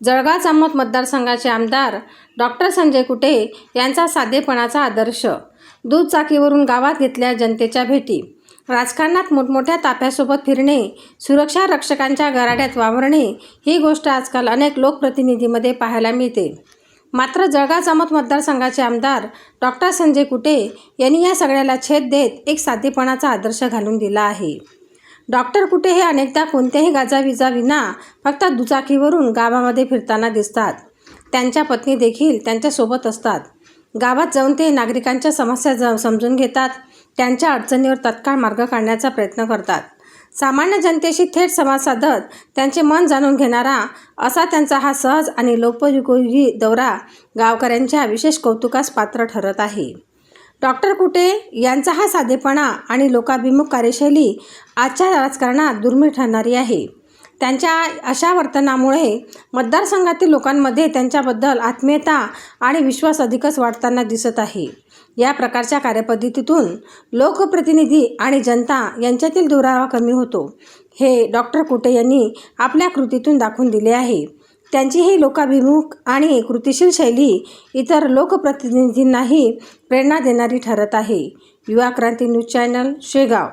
जळगाव जामोद मतदारसंघाचे आमदार डॉक्टर संजय कुटे यांचा साधेपणाचा आदर्श. दुचाकीवरून गावात घेतल्या जनतेच्या भेटी. राजकारणात मोठमोठ्या ताफ्यासोबत फिरणे सुरक्षा रक्षकांच्या गराड्यात वावरणे ही गोष्ट आजकाल अनेक लोकप्रतिनिधीमध्ये पाहायला मिळते. मात्र जळगाव जामोद मतदारसंघाचे आमदार डॉक्टर संजय कुटे यांनी या सगळ्याला छेद देत एक साधेपणाचा आदर्श घालून दिला आहे. डॉक्टर कुठे हे अनेकदा कोणत्याही गाजाविजा विना फक्त दुचाकीवरून गावामध्ये फिरताना दिसतात. त्यांच्या पत्नी देखील त्यांच्यासोबत असतात. गावात जाऊन ते नागरिकांच्या समस्या ज समजून घेतात. त्यांच्या अडचणीवर तत्काळ मार्ग काढण्याचा प्रयत्न करतात. सामान्य जनतेशी थेट संवाद साधत त्यांचे मन जाणून घेणारा असा त्यांचा हा सहज आणि लोकोपयोगी दौरा गावकऱ्यांच्या विशेष कौतुकास पात्र ठरत आहे. डॉक्टर कुटे यांचा हा साधेपणा आणि लोकाभिमुख कार्यशैली आजच्या राजकारणात दुर्मिळ ठरणारी आहे. त्यांच्या अशा वर्तनामुळे मतदारसंघातील लोकांमध्ये त्यांच्याबद्दल आत्मीयता आणि विश्वास अधिकच वाढताना दिसत आहे. या प्रकारच्या कार्यपद्धतीतून लोकप्रतिनिधी आणि जनता यांच्यातील दुरावा कमी होतो. हे डॉक्टर कुटे यांनी आपल्या कृतीतून दाखवून दिले आहे. त्यांची ही लोकाभिमुख आणि कृतिशील शैली इतर लोकप्रतिनिधींनाही प्रेरणा देणारी ठरत आहे. युवा क्रांती न्यूज चॅनल शेगाव.